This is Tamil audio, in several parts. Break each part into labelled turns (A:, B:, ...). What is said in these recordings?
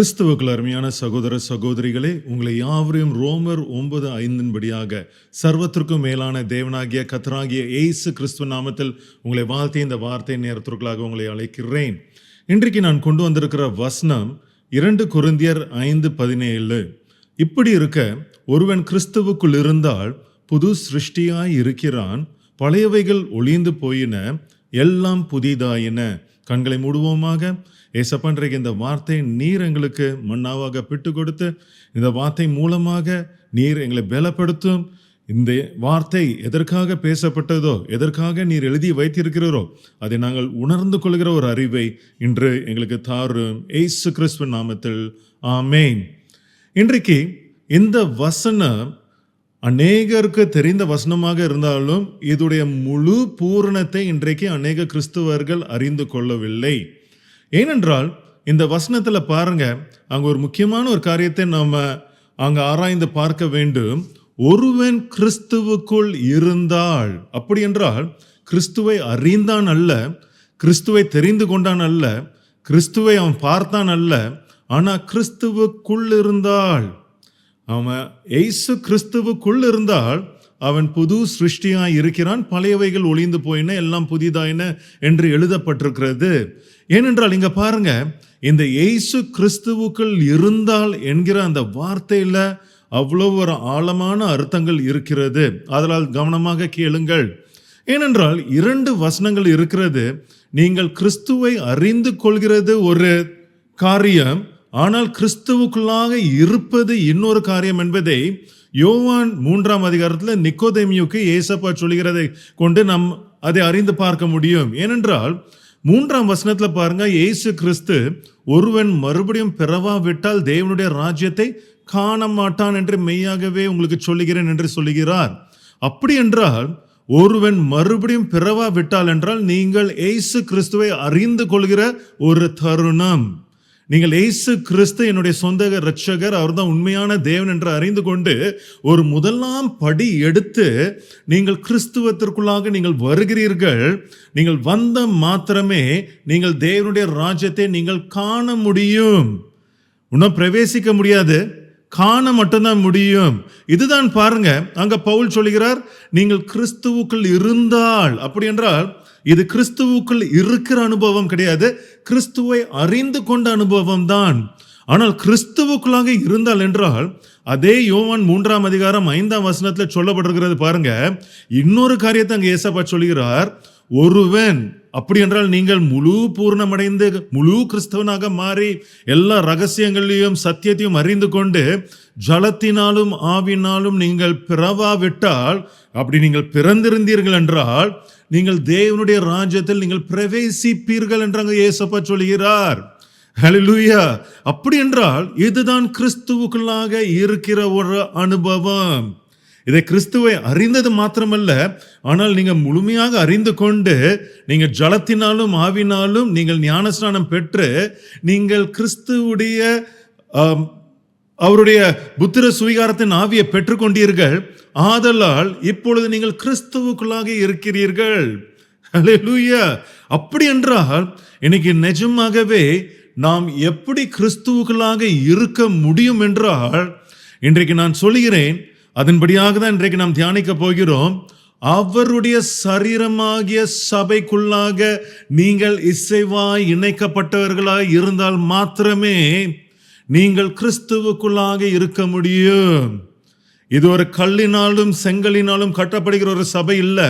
A: கிறிஸ்துவுக்குள் அருமையான சகோதர சகோதரிகளே உங்களை யாவரையும் ரோமர் ஒன்பது ஐந்தின்படியாக சர்வத்திற்கும் மேலான தேவனாகிய கத்தராகிய ஏசு கிறிஸ்துவ நாமத்தில் உங்களை வாழ்த்தி இந்த வார்த்தை நேரத்திற்குள்ளாக உங்களை அழைக்கிறேன். இன்றைக்கு நான் கொண்டு வந்திருக்கிற வசனம் இரண்டு குருந்தியர் ஐந்து பதினேழு. இப்படி இருக்க ஒருவன் கிறிஸ்துவுக்குள் இருந்தால் புது சிருஷ்டியாய் இருக்கிறான் பழையவைகள் ஒளிந்து போயின எல்லாம் புதிதாயின. கண்களை மூடுவோமாக ஏசப்பா இன்றைக்கு இந்த வார்த்தை நீர் எங்களுக்கு மன்னாவாக பிட்டு கொடுத்து இந்த வார்த்தை மூலமாக நீர் எங்களை பலப்படுத்தும். இந்த வார்த்தை எதற்காக பேசப்பட்டதோ எதற்காக நீர் எழுதி வைத்திருக்கிறீரோ அதை நாங்கள் உணர்ந்து கொள்கிற ஒரு அறிவை இன்று எங்களுக்கு தாரும். ஏசு கிறிஸ்துவ நாமத்தில். ஆமேன். இன்றைக்கு இந்த வசனம் அநேகருக்கு தெரிந்த வசனமாக இருந்தாலும் இதுடைய முழு பூரணத்தை இன்றைக்கு அநேக கிறிஸ்துவர்கள் அறிந்து கொள்ளவில்லை. ஏனென்றால் இந்த வசனத்தில் பாருங்க அங்கே ஒரு முக்கியமான ஒரு காரியத்தை நாம் அங்கே ஆராய்ந்து பார்க்க வேண்டும். ஒருவன் கிறிஸ்துவுக்குள் இருந்தால் அப்படி என்றால் கிறிஸ்துவை அறிந்தான் அல்ல கிறிஸ்துவை தெரிந்து கொண்டான் அல்ல கிறிஸ்துவை அவன் பார்த்தான் அல்ல ஆனால் கிறிஸ்துவுக்குள் இருந்தால் அவன் எய்சு கிறிஸ்துவுக்குள் இருந்தால் அவன் புது சிருஷ்டியாய் இருக்கிறான் பழையவைகள் ஒளிந்து போயின எல்லாம் புதிதாயின என்று எழுதப்பட்டிருக்கிறது. ஏனென்றால் இங்க பாருங்க இந்த எய்சு கிறிஸ்துவுக்குள் இருந்தால் என்கிற அந்த வார்த்தையில அவ்வளோ ஒரு ஆழமான அர்த்தங்கள் இருக்கிறது. அதனால் கவனமாக கேளுங்கள். ஏனென்றால் இரண்டு வசனங்கள் இருக்கிறது. நீங்கள் கிறிஸ்துவை அறிந்து கொள்கிறது ஒரு காரியம் ஆனால் கிறிஸ்துவுக்குள்ளாக இருப்பது இன்னொரு காரியம் என்பதை யோவான் மூன்றாம் அதிகாரத்தில் நிக்கோதேமியுக்கு ஏசப்பா சொல்கிறதை கொண்டு நம் அதை அறிந்து பார்க்க முடியும். ஏனென்றால் மூன்றாம் வசனத்தில் பாருங்க இயேசு கிறிஸ்து ஒருவன் மறுபடியும் பிறவாவிட்டால் தேவனுடைய ராஜ்யத்தை காண மாட்டான் என்று மெய்யாகவே உங்களுக்கு சொல்லுகிறேன் என்று சொல்லுகிறார். அப்படி என்றால் ஒருவன் மறுபடியும் பிறவா விட்டால் என்றால் நீங்கள் ஏசு கிறிஸ்துவை அறிந்து கொள்கிற ஒரு தருணம். நீங்கள் ஏசு கிறிஸ்து என்னுடைய சொந்த ரட்சகர் அவர்தான் உண்மையான தேவன் என்று அறிந்து கொண்டு ஒரு முதலாம் படி எடுத்து நீங்கள் கிறிஸ்துவத்திற்குள்ளாக நீங்கள் வருகிறீர்கள். நீங்கள் வந்த மாத்திரமே நீங்கள் தேவனுடைய ராஜ்யத்தை நீங்கள் காண முடியும். இன்னும் பிரவேசிக்க முடியாது. காண மட்டும்தான் முடியும். இதுதான் பாருங்க அங்க பவுல் சொல்கிறார் நீங்கள் கிறிஸ்துவுக்குள் இருந்தால். அப்படி என்றால் இது கிறிஸ்துவுக்குள் இருக்கிற அனுபவம் கிடையாது. கிறிஸ்துவை அறிந்து கொண்ட அனுபவம் தான். ஆனால் கிறிஸ்துவுக்குள்ளாக இருந்தால் என்றால் அதே யோவான் மூன்றாம் அதிகாரம் ஐந்தாம் வசனத்தில் சொல்லப்பட்டிருக்கிறது பாருங்க. இன்னொரு காரியத்தை அங்கே ஏசப்பா சொல்கிறார் ஒருவன் அப்படி என்றால் நீங்கள் முழு பூர்ணமடைந்து முழு கிறிஸ்தவனாக மாறி எல்லா ரகசியங்களையும் சத்தியத்தையும் அறிந்து கொண்டு ஜலத்தினாலும் ஆவினாலும் நீங்கள் பிறவாவிட்டால் அப்படி நீங்கள் பிறந்திருந்தீர்கள் என்றால் நீங்கள் தேவனுடைய ராஜ்யத்தில் நீங்கள் பிரவேசிப்பீர்கள் என்றாங்க ஏசப்பா சொல்கிறார் ஹalleluya அப்படி என்றால் இதுதான் கிறிஸ்துவுக்குள்ளாக இருக்கிற ஒரு அனுபவம். இதை கிறிஸ்துவை அறிந்தது மாத்திரமல்ல ஆனால் நீங்கள் முழுமையாக அறிந்து கொண்டு நீங்கள் ஜலத்தினாலும் ஆவினாலும் நீங்கள் ஞானஸ்நானம் பெற்று நீங்கள் கிறிஸ்துவுடைய அவருடைய புத்திர சுவீகாரத்தின் ஆவியை பெற்றுக்கொண்டீர்கள். ஆதலால் இப்பொழுது நீங்கள் கிறிஸ்துவுக்குள்ளாக இருக்கிறீர்கள். லூயா அப்படி என்றால் இன்னைக்கு நிஜமாகவே நாம் எப்படி கிறிஸ்துவுக்குள்ளாக இருக்க முடியும் என்றால் இன்றைக்கு நான் சொல்கிறேன் அதன்படியாக தான் இன்றைக்கு நாம் தியானிக்க போகிறோம். அவருடைய சரீரமாகிய சபைக்குள்ளாக நீங்கள் இசைவாய் இணைக்கப்பட்டவர்களாய் இருந்தால் மாத்திரமே நீங்கள் கிறிஸ்துவுக்குள்ளாக இருக்க முடியும். இது ஒரு கல்லினாலும் செங்கலினாலும் கட்டப்படுகிற ஒரு சபை இல்லை.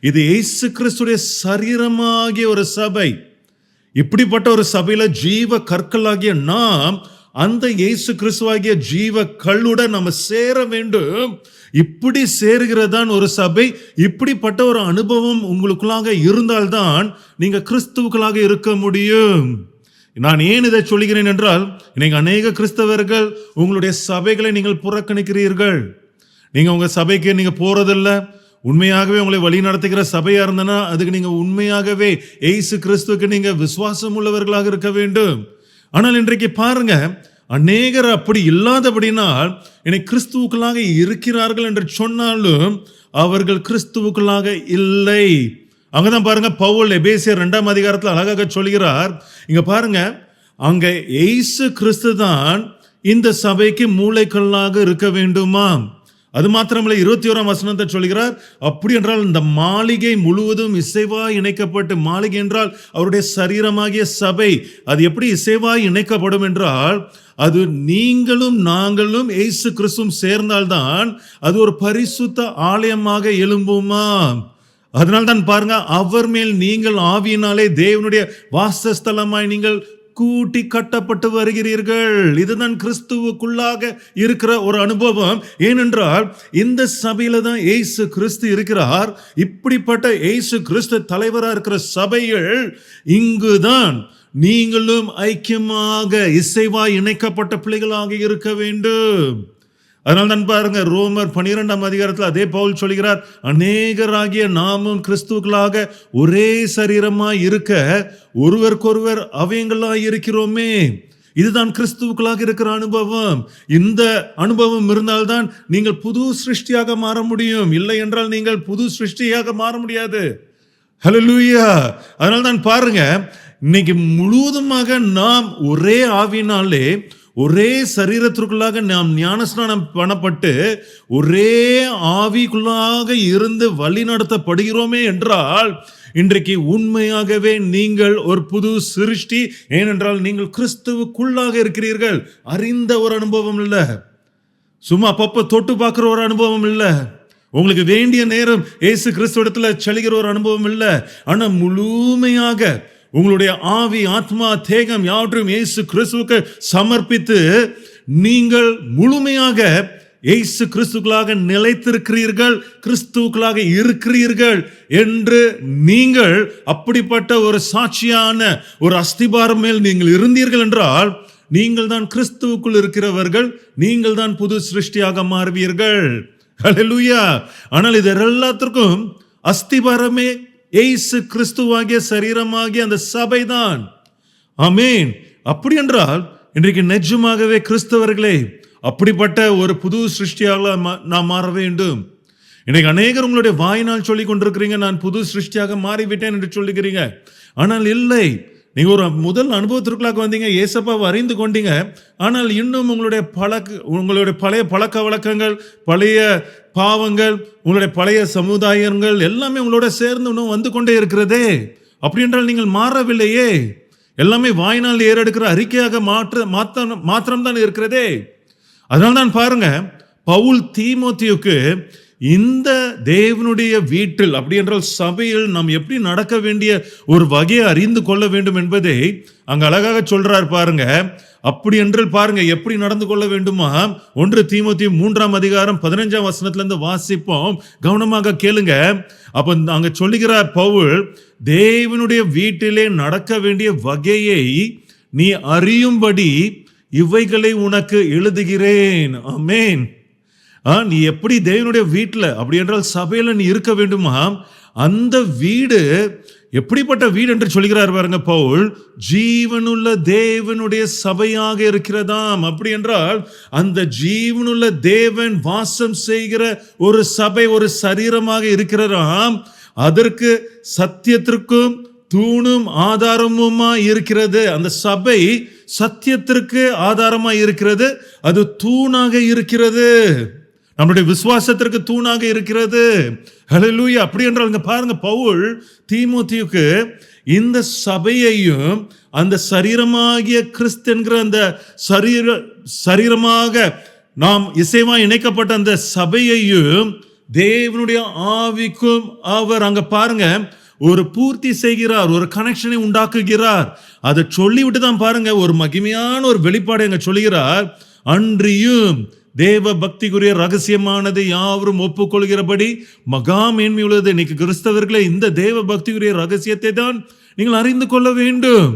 A: இது இயேசு கிறிஸ்துடைய சரீரமாகிய ஒரு சபை. இப்படிப்பட்ட ஒரு சபையில ஜீவ கற்களாகிய நாம் அந்த இயேசு கிறிஸ்துவாகிய ஜீவ கல்லுடன் நம்ம சேர வேண்டும். இப்படி சேருகிறதான் ஒரு சபை. இப்படிப்பட்ட ஒரு அனுபவம் உங்களுக்குள்ளாக இருந்தால்தான் நீங்க கிறிஸ்துவுக்களாக இருக்க முடியும். நான் ஏன் இதை சொல்கிறேன் என்றால் இன்னைக்கு அநேக கிறிஸ்தவர்கள் உங்களுடைய சபைகளை நீங்கள் புறக்கணிக்கிறீர்கள். நீங்க உங்க சபைக்கு நீங்க போகிறதில்ல உண்மையாகவே உங்களை வழி நடத்துகிற சபையா இருந்தனா அதுக்கு நீங்க உண்மையாகவே எய்சு கிறிஸ்துவுக்கு நீங்க விசுவாசம் உள்ளவர்களாக இருக்க வேண்டும். ஆனால் இன்றைக்கு பாருங்க அநேகர் அப்படி இல்லாதபடினால் என்னை கிறிஸ்துவுக்களாக இருக்கிறார்கள் என்று சொன்னாலும் அவர்கள் கிறிஸ்துவுக்களாக இல்லை. அங்கதான் பாருங்க பவுல் எபேசியர் ரெண்டாம் அதிகாரத்தில் அழகாக சொல்கிறார் இங்க பாருங்க அங்க எய்சு கிறிஸ்து தான் இந்த சபைக்கு மூளைக்கல்லாக இருக்க வேண்டுமாம் அது மாத்திரமல்ல இருபத்தி ஓராம் வசனத்தை சொல்கிறார் அப்படி என்றால் இந்த மாளிகை முழுவதும் இசைவாய் இணைக்கப்பட்டு மாளிகை என்றால் அவருடைய சரீரமாகிய சபை அது எப்படி இசைவாய் இணைக்கப்படும் என்றால் அது நீங்களும் நாங்களும் இயேசு கிறிஸ்துவும் சேர்ந்தால்தான் அது ஒரு பரிசுத்த ஆலயமாக எழும்புமா? அதனால்தான் பாருங்க அவர் மேல் நீங்கள் ஆவியினாலே தேவனுடைய வாசஸ்தலமாய் நீங்கள் கூட்டி கட்டப்பட்டு வருகிறீர்கள். இதுதான் கிறிஸ்துவுக்குள்ளாக இருக்கிற ஒரு அனுபவம். ஏனென்றால் இந்த சபையில தான் ஏசு கிறிஸ்து இருக்கிறார். இப்படிப்பட்ட ஏசு கிறிஸ்து தலைவராக இருக்கிற சபைகள் இங்குதான் நீங்களும் ஐக்கியமாக இசைவாய் இணைக்கப்பட்ட பிள்ளைகளாக இருக்க வேண்டும். அதனால் தான் பாருங்க ரோமர் பனிரெண்டாம் அதிகாரத்தில் அதே பவுல் சொல்கிறார் அநேகராகிய நாமும் கிறிஸ்துக்களாக ஒரே சரீரமாய் இருக்க ஒருவருக்கொருவர் அவயங்களாய் இருக்கிறோமே. இதுதான் கிறிஸ்துவுக்களாக இருக்கிற அனுபவம். இந்த அனுபவம் இருந்தால்தான் நீங்கள் புது சிருஷ்டியாக மாற முடியும். இல்லை என்றால் நீங்கள் புது சிருஷ்டியாக மாற முடியாது. ஹalleluya. அதனால தான் பாருங்க இன்னைக்கு முழுவதுமாக நாம் ஒரே ஆவினாலே ஒரே சரீரத்திற்குள்ளாக நாம் ஞானஸ்நானம் பண்ணப்பட்டு ஒரே ஆவிக்குள்ளாக இருந்து வழி நடத்தப்படுகிறோமே என்றால் இன்றைக்கு உண்மையாகவே நீங்கள் ஒரு புது சிருஷ்டி ஏனென்றால் நீங்கள் கிறிஸ்துவுக்குள்ளாக இருக்கிறீர்கள். அறிந்த ஒரு அனுபவம் இல்லை. சும்மா அப்பப்போ தொட்டு பார்க்குற ஒரு அனுபவம் இல்லை. உங்களுக்கு வேண்டிய நேரம் இயேசு கிறிஸ்துவ செலுகிற ஒரு அனுபவம் இல்லை. ஆனால் முழுமையாக உங்களுடைய ஆவி ஆத்மா தேகம் யாவற்றையும் இயேசு கிறிஸ்துவுக்கு சமர்ப்பித்து நீங்கள் முழுமையாக இயேசு கிறிஸ்துக்களாக நிலைத்திருக்கிறீர்கள் கிறிஸ்துக்களாக இருக்கிறீர்கள் என்று நீங்கள் அப்படிப்பட்ட ஒரு சாட்சியான ஒரு அஸ்திபாரம் மேல் நீங்கள் இருந்தீர்கள் என்றால் நீங்கள் தான் கிறிஸ்துவுக்குள் இருக்கிறவர்கள் நீங்கள் தான் புது சிருஷ்டியாக மாறுவீர்கள். ஆனால் இது எல்லாத்திற்கும் அஸ்திபாரமே ஏசு கிறிஸ்துவாகிய சரீரமாகிய அந்த சபைதான். ஆமேன். அப்படி என்றால் இன்றைக்கு நிஜமாகவே கிறிஸ்தவர்களே அப்படிப்பட்ட ஒரு புது சிருஷ்டியாக மா- நாம் மாற வேண்டும். இன்னைக்கு அநேகர் உங்களுடைய வாயினால் சொல்லி கொண்டிருக்கிறீங்க நான் புது சிருஷ்டியாக மாறிவிட்டேன் என்று சொல்லுகிறீங்க. ஆனால் இல்லை நீங்க ஒரு முதல் அனுபவத்திற்குள்ளாக வந்தீங்க ஏசப்பா அறிந்து கொண்டீங்க. ஆனால் இன்னும் உங்களுடைய பழக்க உங்களுடைய பழைய பழக்க வழக்கங்கள் பழைய பாவங்கள் உங்களுடைய பழைய சமுதாயங்கள் எல்லாமே உங்களோட சேர்ந்து இன்னும் வந்து கொண்டே இருக்கிறதே. அப்படி என்றால் நீங்கள் மாறவில்லையே. எல்லாமே வாய்நாள் ஏறெடுக்கிற அறிக்கையாக மாற்ற மாத்த மாத்திரம்தான் இருக்கிறதே. அதனால்தான் பாருங்க பவுல் தீமோத்தியுக்கு இந்த தேவனுடைய வீட்டில் அப்படி என்றால் சபையில் நாம் எப்படி நடக்க வேண்டிய ஒரு வகையை அறிந்து கொள்ள வேண்டும் என்பதை அங்க அழகாக சொல்றார் பாருங்க. அப்படி என்றால் பாருங்க எப்படி நடந்து கொள்ள வேண்டுமா? ஒன்று தீமோத்தி மூன்றாம் அதிகாரம் பதினஞ்சாம் வசனத்திலிருந்து வாசிப்போம். கவனமாக கேளுங்க. அப்ப அங்க சொல்லுகிறார் பவுல் தேவனுடைய வீட்டிலே நடக்க வேண்டிய வகையை நீ அறியும்படி இவைகளை உனக்கு எழுதுகிறேன். அமேன் நீ எப்படி தேவனுடைய வீட்டில் அப்படி என்றால் சபையில் நீ இருக்க வேண்டுமா? அந்த வீடு எப்படிப்பட்ட வீடு என்று சொல்கிறார் பாருங்க பவுல். ஜீவனுள்ள தேவனுடைய சபையாக இருக்கிறதாம். அப்படி என்றால் அந்த ஜீவனுள்ள தேவன் வாசம் செய்கிற ஒரு சபை ஒரு சரீரமாக இருக்கிறதாம். அதற்கு சத்தியத்திற்கும் தூணும் ஆதாரமுமா இருக்கிறது. அந்த சபை சத்தியத்திற்கு ஆதாரமா இருக்கிறது. அது தூணாக இருக்கிறது. நம்முடைய விசுவாசத்திற்கு தூணாக இருக்கிறது. ஹலலூயா அப்படி என்றால் இங்க பாருங்க பவுல் தீமோத்தியுக்கு இந்த சபையையும் அந்த சரீரமாகிய கிறிஸ்து என்கிற அந்த சரீர சரீரமாக நாம் இசைவா இணைக்கப்பட்ட அந்த சபையையும் தேவனுடைய ஆவிக்கும் அவர் அங்க பாருங்க ஒரு பூர்த்தி செய்கிறார் ஒரு கனெக்ஷனை உண்டாக்குகிறார். அதை சொல்லிவிட்டு தான் பாருங்க ஒரு மகிமையான ஒரு வெளிப்பாடு எங்க சொல்லுகிறார். அன்றியும் தேவ பக்திக்குரிய ரகசியமானது யாவரும் ஒப்புக்கொள்கிறபடி மகா மேன்மை உள்ளது இன்னைக்கு கிறிஸ்தவர்களே இந்த தேவ பக்திக்குரிய ரகசியத்தை தான் நீங்கள் அறிந்து கொள்ள வேண்டும்.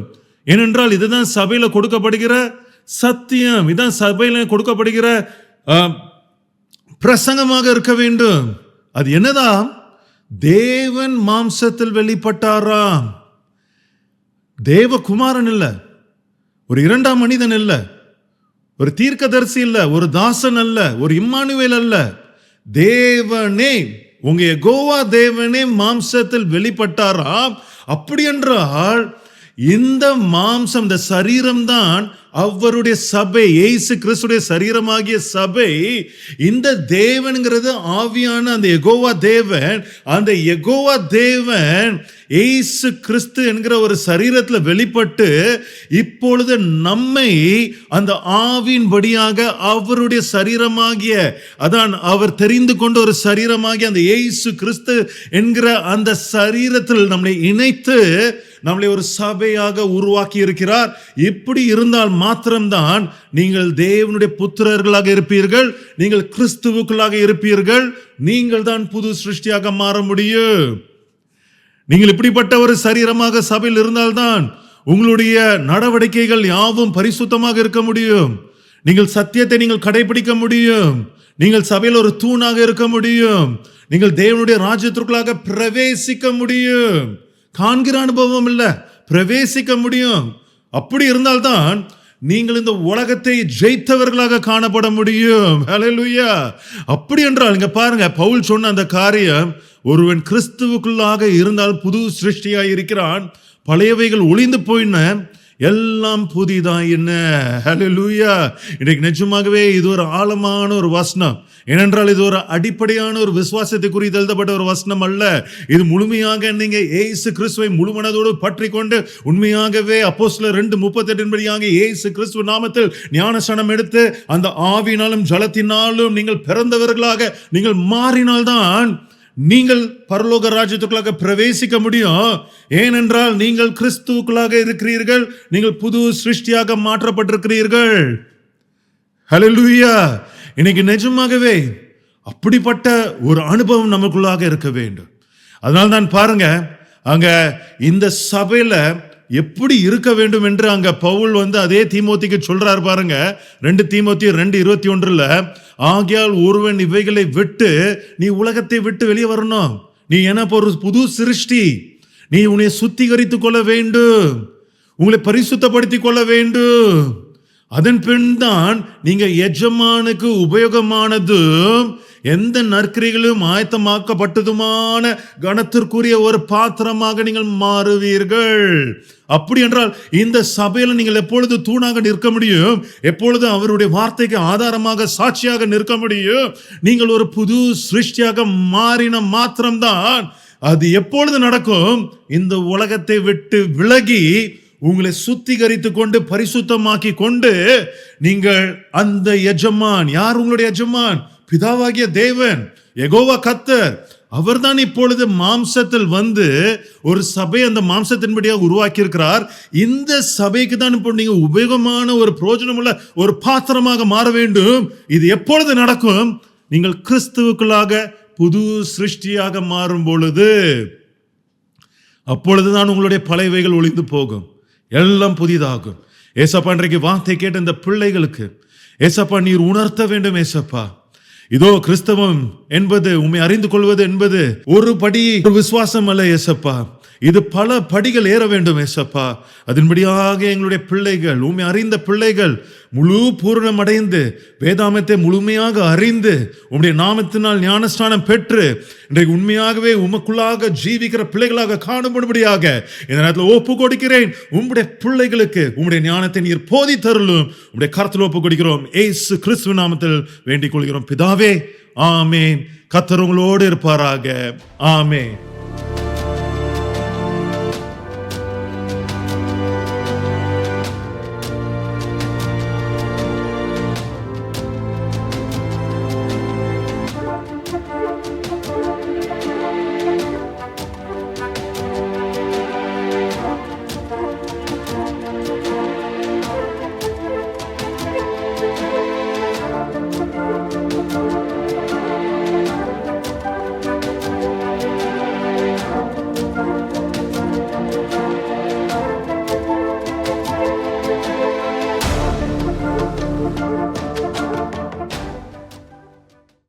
A: ஏனென்றால் இதுதான் சபையில் கொடுக்கப்படுகிற சத்தியம். இதான் சபையில் கொடுக்கப்படுகிற பிரசங்கமாக இருக்க வேண்டும். அது என்னதான் தேவன் மாம்சத்தில் வெளிப்பட்டாராம். தேவகுமாரன் இல்லை. ஒரு இரண்டாம் மனிதன் இல்லை. ஒரு தீர்க்கதரிசி இல்ல ஒரு தாசன் அல்ல ஒரு இம்மானுவேல் அல்ல. தேவனே உங்க கோவா தேவனே மாம்சத்தில் வெளிப்பட்டாராம். அப்படி என்றால் இந்த மாம்சம் இந்த சரீரம் தான் அவருடைய சபை ஏசு கிறிஸ்துடைய சரீரமாகிய சபை. இந்த தேவன்கிறது ஆவியான அந்த எகோவா தேவன் அந்த எகோவா தேவன் ஏசு கிறிஸ்து என்கிற ஒரு சரீரத்தில் வெளிப்பட்டு இப்பொழுது நம்மை அந்த ஆவியின்படியாக அவருடைய சரீரமாகிய அதான் அவர் தெரிந்து கொண்ட ஒரு சரீரமாகிய அந்த ஏசு கிறிஸ்து என்கிற அந்த சரீரத்தில் நம்மை இணைத்து நம்மளை ஒரு சபையாக உருவாக்கி இருக்கிறார் இப்படி இருந்தால் மாத்திரம்தான் நீங்கள் தேவனுடைய புத்திரர்களாக இருப்பீர்கள் நீங்கள் கிறிஸ்துவுக்குள்ளாக இருப்பீர்கள் நீங்கள் தான் புது சிருஷ்டியாக மாற முடியும். நீங்கள் இப்படிப்பட்ட ஒரு சரீரமாக சபையில் இருந்தால்தான் உங்களுடைய நடவடிக்கைகள் யாவும் பரிசுத்தமாக இருக்க முடியும். நீங்கள் சத்தியத்தை நீங்கள் கடைபிடிக்க முடியும். நீங்கள் சபையில் ஒரு தூணாக இருக்க முடியும். நீங்கள் தேவனுடைய ராஜ்யத்திற்குள்ளாக பிரவேசிக்க முடியும். காண்கிற அனுபவம் இல்லை. பிரவேசிக்க முடியும். அப்படி இருந்தால்தான் நீங்கள் இந்த உலகத்தை ஜெயித்தவர்களாக காணப்பட முடியும். அப்படி என்றால் இங்க பாருங்க பவுல் சொன்ன அந்த காரியம் ஒருவன் கிறிஸ்துவுக்குள்ளாக இருந்தால் புது சிருஷ்டியாக இருக்கிறான் பழையவைகள் ஒளிந்து போயின எல்லாம் புதிதான் என்ன? ஹலோ லூயா இன்னைக்கு நிஜமாகவே இது ஒரு ஆழமான ஒரு வசனம். ஏனென்றால் இது ஒரு அடிப்படையான ஒரு விசுவாசத்தை குறித்து எழுதப்பட்ட ஒரு வசனம் அல்ல. இது முழுமையாக நீங்க ஏசு கிறிஸ்துவை முழுமனதோடு பற்றி கொண்டு உண்மையாகவே அப்போஸ்தலர் ரெண்டு முப்பத்தெட்டின் படியாக ஏசு கிறிஸ்துவ நாமத்தில் ஞானசனம் எடுத்து அந்த ஆவினாலும் ஜலத்தினாலும் நீங்கள் பிறந்தவர்களாக நீங்கள் மாறினால்தான் நீங்கள் பரலோக ராஜ்யத்துக்குள்ளாக பிரவேசிக்க முடியும். ஏனென்றால் நீங்கள் கிறிஸ்துவுக்குள்ளாக இருக்கிறீர்கள். நீங்கள் புது சிருஷ்டியாக மாற்றப்பட்டிருக்கிறீர்கள். ஹலோ லூயா இன்னைக்கு நிஜமாகவே அப்படிப்பட்ட ஒரு அனுபவம் நமக்குள்ளாக இருக்க வேண்டும். அதனால தான் பாருங்க அங்க இந்த சபையில எப்படி இருக்க வேண்டும் என்று அங்க பவுல் வந்து அதே தீமோத்திக்கு சொல்றாரு பாருங்க. ரெண்டு தீமோத்தி ரெண்டு இருபத்தி ஒன்றுல ஆகியால் ஒருவன் இவைகளை விட்டு நீ உலகத்தை விட்டு வெளியே வரணும். நீ எனக்கு ஒரு புது சிருஷ்டி. நீ உன்னை சுத்திகரித்துக் கொள்ள வேண்டும். உங்களை பரிசுத்தப்படுத்திக் கொள்ள வேண்டும். அதன் பின் தான் நீங்க எஜமானுக்கு உபயோகமானதும் எந்த நற்கிரிகளும் ஆயத்தமாக்கப்பட்டதுமான கணத்திற்குரிய ஒரு பாத்திரமாக நீங்கள் மாறுவீர்கள். அப்படி என்றால் இந்த சபையில் நீங்கள் எப்பொழுது தூணாக நிற்க முடியும்? எப்பொழுது அவருடைய வார்த்தைக்கு ஆதாரமாக சாட்சியாக நிற்க முடியும்? நீங்கள் ஒரு புது சிருஷ்டியாக மாறின மாத்திரம்தான். அது எப்பொழுது நடக்கும்? இந்த உலகத்தை விட்டு விலகி உங்களை சுத்திகரித்து கொண்டு பரிசுத்தமாக்கி கொண்டு நீங்கள் அந்த எஜமான் யார் உங்களுடைய எஜமான்? பிதாவாகிய தேவன் எகோவா கத்தர் அவர்தான் இப்பொழுது மாம்சத்தில் வந்து ஒரு சபை அந்த மாம்சத்தின்படியாக உருவாக்கி இருக்கிறார் இந்த சபைக்கு தான் இப்போ நீங்க உபயோகமான ஒரு பிரயோஜனமுள்ள ஒரு பாத்திரமாக மாற வேண்டும். இது எப்பொழுது நடக்கும்? நீங்கள் கிறிஸ்துவுக்குள்ளாக புது சிருஷ்டியாக மாறும் பொழுது. அப்பொழுதுதான் உங்களுடைய பழையவைகள் ஒளிந்து போகும். எல்லாம் புதிதாகும். ஏசப்பா இன்றைக்கு வார்த்தை கேட்ட இந்த பிள்ளைகளுக்கு ஏசப்பா நீர் உணர்த்த வேண்டும் ஏசப்பா. இதோ கிறிஸ்தவம் என்பது உண்மை அறிந்து கொள்வது என்பது ஒரு படி விசுவாசம் அல்ல ஏசப்பா இது பல படிகள் ஏற வேண்டும் ஏசப்பா. அதன்படியாக எங்களுடைய பிள்ளைகள் உண்மை அறிந்த பிள்ளைகள் முழு பூரணம் அடைந்து வேதாமத்தை முழுமையாக அறிந்து உம்முடைய நாமத்தினால் ஞானஸ்தானம் பெற்று இன்றைக்கு உண்மையாகவே உமக்குள்ளாக ஜீவிக்கிற பிள்ளைகளாக காணப்படும்படியாக இந்த நேரத்தில் ஒப்பு கொடுக்கிறேன். உம்முடைய பிள்ளைகளுக்கு உம்முடைய ஞானத்தை நீர் போதி தருளும். உம்முடைய கருத்தில் ஒப்பு கொடுக்கிறோம். ஏசு கிறிஸ்துவ நாமத்தில் வேண்டிக் கொள்கிறோம். பிதாவே ஆமேன். கத்தர் உங்களோடு இருப்பாராக. ஆமேன்.